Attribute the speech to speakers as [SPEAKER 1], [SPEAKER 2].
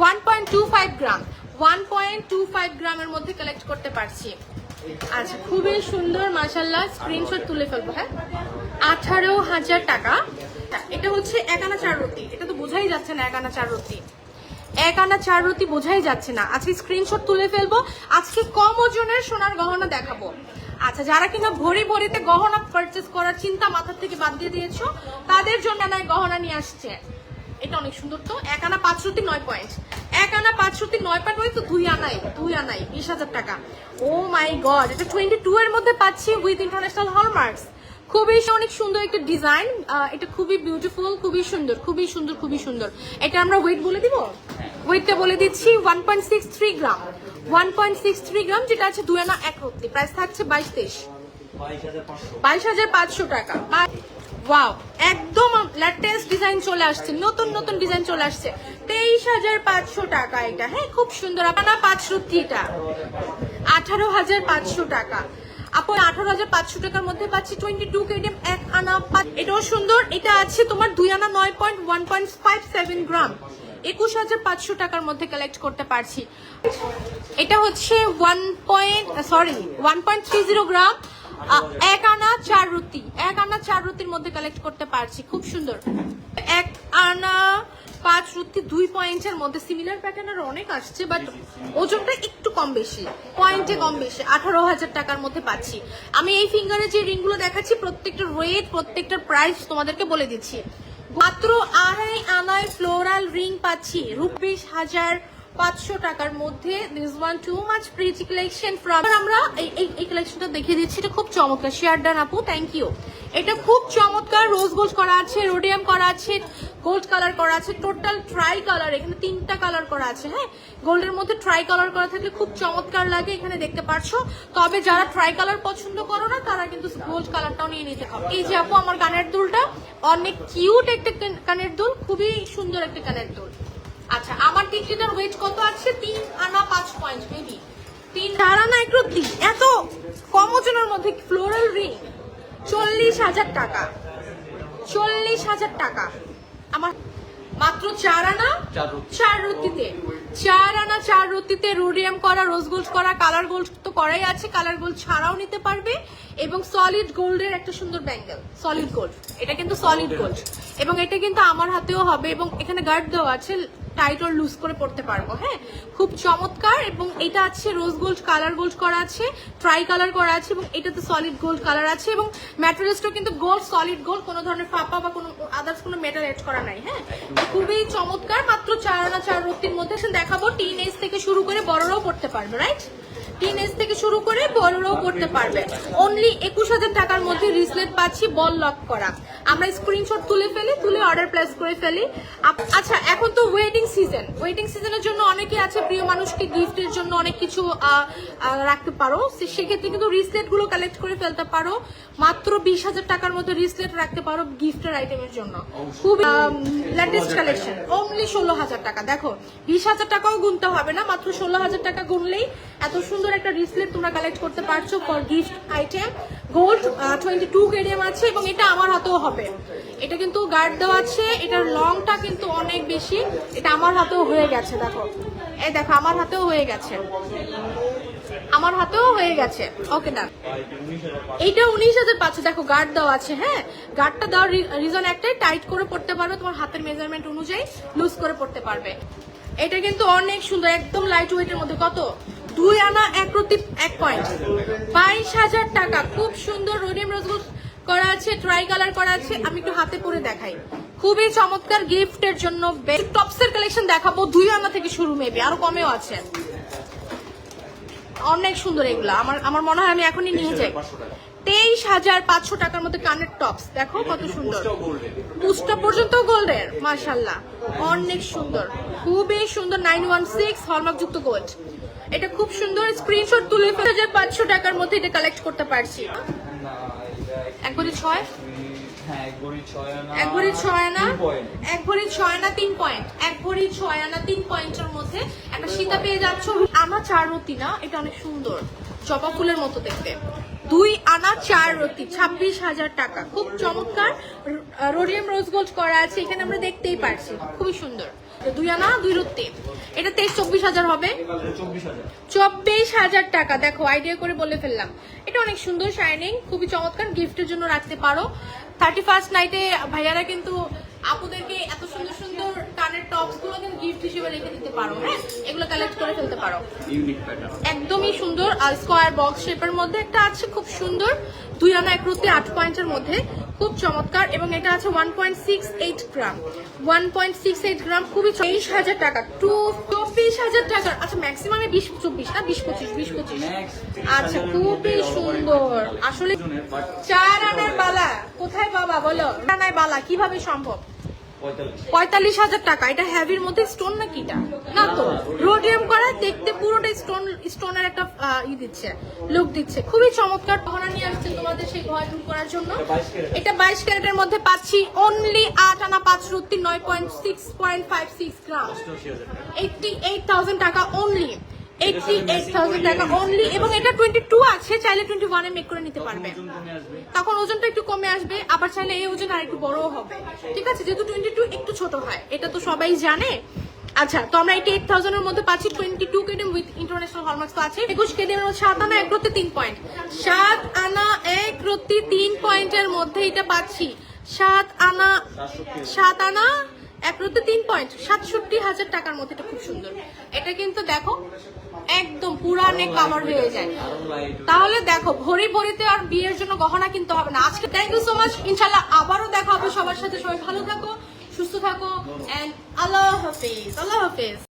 [SPEAKER 1] One point two five gram one point two five গ্রামের মধ্যে collect করতে পারছি। আচ্ছা খুবই সুন্দর মাসাল্লাহ স্ক্রিনশট তুলে ফেলব হ্যাঁ? আঠারো হাজার টাকা। এটা হচ্ছে এক আনা চার রুটি। এটা তো বোঝাই যাচ্ছে না, এক আনা চার রুটি। এক আনা চার রুটি বোঝাই যাচ্ছে না। আজকে স্ক্রিনশট তুলে ফেলব। আজকে কম ওজনের সোনার গহনা দেখাবো। আচ্ছা যারা কিনা ভরি ভরিতে গহনা পারচেস করার চিন্তা মাথার থেকে বাদ দিয়ে দিয়েছ, তাদের জন্য নয়, গহনা নিয়ে আসছে। এটা অনেক সুন্দর তো। এক আনা পাঁচ রুটি নয় পয়েন্ট। এক আনা পাঁচ রুটি নয় পয়েন্ট ওই তো দুই আনাই দুই আনাই, বিশ হাজার টাকা। ও মাই গড, এটা টোয়েন্টি টু এর মধ্যে পাচ্ছি উইথ ইন্টারন্যাশনাল হলমার্কস খুবই অনেক সুন্দর একটা ডিজাইন। এটা খুবই বিউটিফুল খুবই সুন্দর খুবই সুন্দর খুবই সুন্দর। এটা আমরা ওয়েট বলে দিব? ওয়েটটা বলে দিচ্ছি one point six three gram one point six three gram যেটা আছে দুই আনা এক রত্তি প্রাইস থাকছে বাইশ তেইশ। বাইশ হাজার পাঁচশো। টাকা। ওয়াও একদম লেটেস্ট ডিজাইন চলে আসছে, নতুন নতুন ডিজাইন চলে আসছে। তেইশ হাজার পাঁচশো টাকা এটা হ্যাঁ খুব সুন্দর। আপনার পাঁচ রত্তিটা আঠারো হাজার পাঁচশো টাকা। আপু, আঠারো হাজার পাঁচশো টাকার মধ্যে পাচ্ছি টোয়েন্টি টু কেডিএম এক আনা এটাও সুন্দর, এটা আছে তোমার দুই আনা নয় point one point five seven gram একুশ হাজার পাঁচশো টাকার মধ্যে কালেক্ট করতে পারছি। এটা হচ্ছে one point sorry one point three zero gram এক আনা চার রুটি এক আনা চার রুটির মধ্যে কালেক্ট করতে পারছি খুব সুন্দর। এক আনা পাঁচ রুটি দুই পয়েন্টের মধ্যে সিমিলার প্যাটার্নের অনেক আসছে বাট ওজনটা একটু কম বেশি পয়েন্টে কম বেশি আঠারো হাজার টাকার মধ্যে পাচ্ছি। আমি এই ফিঙ্গারে যে রিংগুলো দেখাচ্ছি প্রত্যেকটা রেট প্রত্যেকটার প্রাইস তোমাদেরকে বলে দিচ্ছি। মাত্র আড়াই আনায় ফ্লোরাল রিং পাচ্ছি রুপিস হাজার পাঁচশো টাকার মধ্যে this one too much pretty collection আমরা এই কালেকশনটা দেখিয়ে দিচ্ছি, এটা খুব চমৎকার। শেয়ার ডান আপু থ্যাংক ইউ এটা খুব চমৎকার রোজ গোল্ড করা আছে রোডিয়াম করা আছে গোল্ড কালার করা আছে টোটাল ট্রাই কালার এখানে তিনটা কালার করা আছে হ্যাঁ? গোল্ডের মধ্যে ট্রাই কালার করা থাকলে খুব চমৎকার লাগে, এখানে দেখতে পারছ। তবে যারা ট্রাই কালার পছন্দ করো না, তারা কিন্তু গোল্ড কালারটাও নিয়ে নিতে হবে এই যে আপু, আমার কানের দুলটা, অনেক কিউট একটা কানের দুল, খুবই সুন্দর একটা কানের দুল। আচ্ছা আমার টিকটিটার ওয়েট কত আছে? তিন আনা পাঁচ পয়েন্ট মেবি তিন চার আনা একটু দি- এত কম ওজনের মধ্যে ফ্লোরাল রিং চল্লিশ হাজার টাকা। চল্লিশ হাজার টাকা। আমার মাত্র চার আনা?
[SPEAKER 2] চার রুটি।
[SPEAKER 1] চার আনা চার রুটিতে রোডিয়াম করা রোজ গোল্ড করা কালার গোল্ড তো করাই আছে। কালার গোল্ড ছাড়াও নিতে পারবে। এবং সলিড গোল্ডের একটা সুন্দর ব্যাঙ্গেল সলিড গোল্ড এটা কিন্তু সলিড গোল্ড এবং এটা কিন্তু আমার হাতেও হবে। এবং এখানে গার্ড দেওয়া আছে। টাইট ওর লুজ করে পড়তে পারব হ্যাঁ? খুব চমৎকার, এবং এটা আছে রোজ গোল্ড কালার গোল্ড করা আছে ট্রাই কালার করা আছে, এবং এটাতে সলিড গোল্ড কালার আছে, এবং ম্যাটেরিয়ালসটা কিন্তু গোল্ড সলিড গোল্ড কোনো ধরনের ফাঁপা বা কোনো আদার্স কোনো মেটাল এড করা নাই হ্যাঁ? খুবই চমৎকার, মাত্র চার আনা চার রত্তির মধ্যে দেখাবো টিন এজ থেকে শুরু করে বড়রাও পড়তে পারবে রাইট টিন এজ থেকে শুরু করে বড়রাও পড়তে পারবে। অনলি একুশ হাজার টাকার মধ্যে রিসলেট পাচ্ছি বল লক করা। আমরা স্ক্রিনশট তুলে ফেলি তুলে অর্ডার প্লেস করে ফেলি। আচ্ছা এখন তো ওয়েডিং সিজন ওয়েডিং সিজনের জন্য অনেকে আছে প্রিয় মানুষকে গিফটের জন্য অনেক কিছু রাখতে পারো। সেক্ষেত্রে কিন্তু রিসলেটগুলো কালেক্ট করে ফেলতে পারো। মাত্র বিশ হাজার টাকার মধ্যে রিসলেট রাখতে পারো গিফটের আইটেমের জন্য। খুব লেটেস্ট কালেকশন অনলি ষোলো হাজার টাকা। দেখো বিশ হাজার টাকাও গুনতে হবে না মাত্র ষোলো হাজার টাকা গুনলেই এত সুন্দর একটা রিসলেট তোমরা কালেক্ট করতে পারছ for gift item gold twenty two KDM আছে এবং এটা আমার হাতেও হবে। এটা কিন্তু গার্ড দেওয়া আছে, এটার লংটা কিন্তু অনেক বেশি। এটা আমার হাতেও হয়ে গেছে, দেখো। এই দেখো, আমার হাতেও হয়ে গেছে। আমার হাতেও হয়ে গেছে। ওকে ডান এইটা উনিশ হাজার পাঁচশো, দেখো গার্ড দেওয়া আছে হ্যাঁ? গার্ডটা দেওয়ার রিজন একটাই টাইট করে পড়তে পারবে, তোমার হাতের মেজারমেন্ট অনুযায়ী লুজ করে পড়তে পারবে। এটা কিন্তু অনেক সুন্দর, একদম লাইট ওয়েটের মধ্যে। কত? দুই আনা এক প্রতি এক পয়েন্ট বাইশ হাজার টাকা। খুব সুন্দর রোডিয়াম রোজগোল্ড করা আছে ট্রাই কালার করা আছে আমি একটু হাতে পরে দেখাই। খুবই চমৎকার গিফটের জন্য টপসের কালেকশন দেখাবো দুই আনা থেকে শুরু মেবি আরও কমেও আছে। অনেক সুন্দর এগুলো আমার আমার মনে হয় আমি এখনই নিয়ে যাই। তেইশ হাজার পাঁচশো টাকার মধ্যে কানের টপস দেখো কত সুন্দর। পুষ্টা পর্যন্ত গোল্ডের মাশাল্লাহ অনেক সুন্দর। খুবই সুন্দর নাইন ওয়ান সিক্স হলমার্ক যুক্ত গোল্ড এটা খুব সুন্দর স্ক্রিনশট তুলে হাজার পাঁচশো টাকার মধ্যে এটা কালেক্ট করতে পারছি। এক ভরি ছয়?
[SPEAKER 2] হ্যাঁ এক ভরি ছয় আনা
[SPEAKER 1] এক ভরি ছয় আনা
[SPEAKER 2] তিন point।
[SPEAKER 1] এক ভরি ছয় আনা তিন পয়েন্ট এক ভরি ছয় আনা তিন পয়েন্টের মধ্যে একটা সীতা পেয়ে যাচ্ছ। আনা চার রতি না এটা অনেক সুন্দর। জবা ফুলের মতো দেখতে। দুই আনা চার রতি ছাব্বিশ হাজার টাকা। খুব চমৎকার। রোডিয়াম রোজ গোল্ড করা আছে এখানে আমরা দেখতেই পারছি। খুবই সুন্দর। দুই আনা দুই রুত্তি এটা তেইশ চব্বিশ হাজার হবে।
[SPEAKER 2] চব্বিশ হাজার
[SPEAKER 1] টাকা। দেখো আইডিয়া করে বলে ফেললাম। এটা অনেক সুন্দর শাইনিং খুবই চমৎকার। গিফটের জন্য রাখতে পারো। থার্টি ফার্স্ট নাইটে ভাইয়ারা কিন্তু আপুদেরকে এত সুন্দর সুন্দর কানের টপসগুলো কিন্তু গিফট হিসেবে রেখে দিতে পারো হ্যাঁ? এগুলো কালেক্ট করে ফেলতে পারো। একদমই সুন্দর আর স্কোয়ার বক্স শেপের মধ্যে একটা আছে খুব সুন্দর। দুই আনা এক রুটি আট পয়েন্টের মধ্যে। খুব চমৎকার এবং এটা আছে one point six eight gram one point six eight gram খুবই তেইশ হাজার টাকা। টু চব্বিশ হাজার টাকার আচ্ছা ম্যাক্সিমামে বিশ চব্বিশ না? বিশ পঁচিশ বিশ পঁচিশ। আচ্ছা খুবই সুন্দর। আসলে চার আনার বালা। কোথায় বাবা? বলো। আনায় বালা। কীভাবে সম্ভব?
[SPEAKER 2] পঁয়তাল্লিশ।
[SPEAKER 1] হাজার টাকা। এটা হ্যাভির মধ্যে স্টোন না কিটা না তো রোডিয়াম করা দেখতে পুরোটা স্টোন স্টোনের একটা ই দিচ্ছে লুক দিচ্ছে। খুবই চমৎকার গহনা নিয়ে আসছে তোমাদের সেই ঘর দূর করার জন্য। এটা বাইশ ক্যারেটের মধ্যে পাচ্ছি অনলি আট আনা পাঁচ রুটি নয় point six point five six gram. Eighty eight thousand টাকা অনলি এইটটি এইট থাউজেন্ড টাকা অনলি এবং এটা টোয়েন্টি টু আছে চাইলে টোয়েন্টি ওয়ানে মেক করে নিতে পারবে। তখন ওজনটা একটু কমে আসবে আবার চাইলে এই ওজন আর একটু বড়ও হবে। ঠিক আছে যেহেতু টোয়েন্টি টু একটু ছোট হয় এটা তো সবাই জানে। আচ্ছা তো আমরা এইটি এইট থাউজেন্ডের মধ্যে পাচ্ছি twenty two KDM with international hallmarks তো আছে। একুশ কেডিএম সাত আনা এক রত্তি তিন পয়েন্ট সাত আনা এক রত্তি তিন পয়েন্টের মধ্যে এটা পাচ্ছি। সাত আনা সাত আনা এক রত্তি তিন পয়েন্ট সাতষট্টি হাজার টাকার মধ্যে এটা খুব সুন্দর। এটা কিন্তু দেখো একদম পুরানে কাভার হয়ে যায়। তাহলে দেখো, ভরি ভরিতে আর বিয়ের জন্য গহনা কিনতে হবে না। আজকে থ্যাংক ইউ সো মাচ ইনশাল্লাহ আবারও দেখা হবে সবার সাথে। সবাই ভালো থাকো, সুস্থ থাকো এন্ড আল্লাহ হাফিজ আল্লাহ হাফিজ।